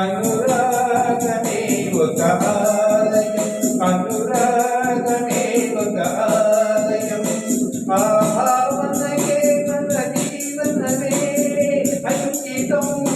అనురాగమే ఒక ఆలయం. అనురాగమే ఒక ఆలయం. ఆ భావనయే మన జీవనమే అంకితం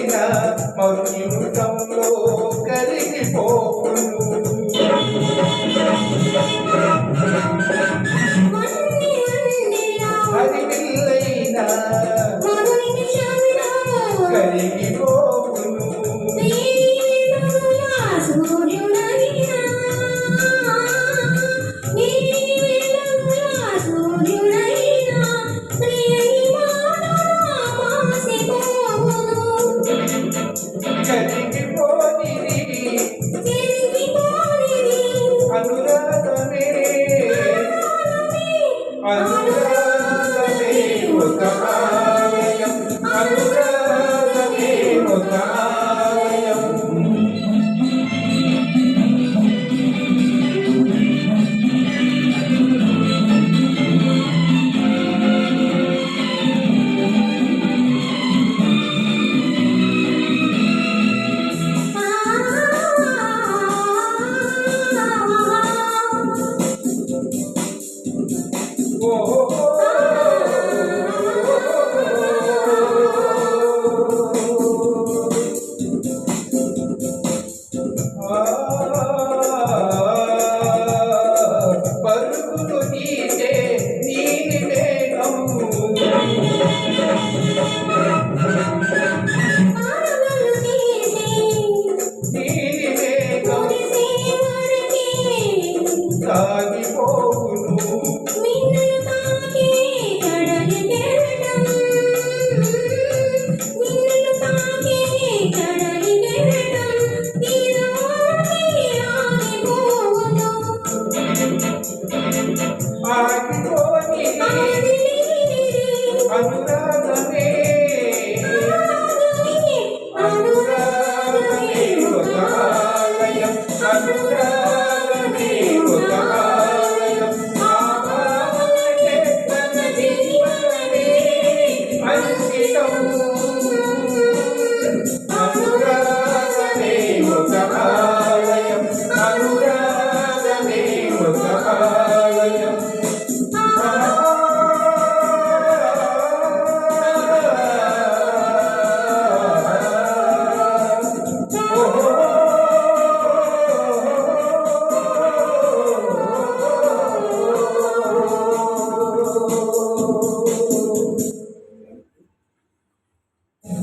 కరిగిన మరునిమిషంలో కరిగిపోకును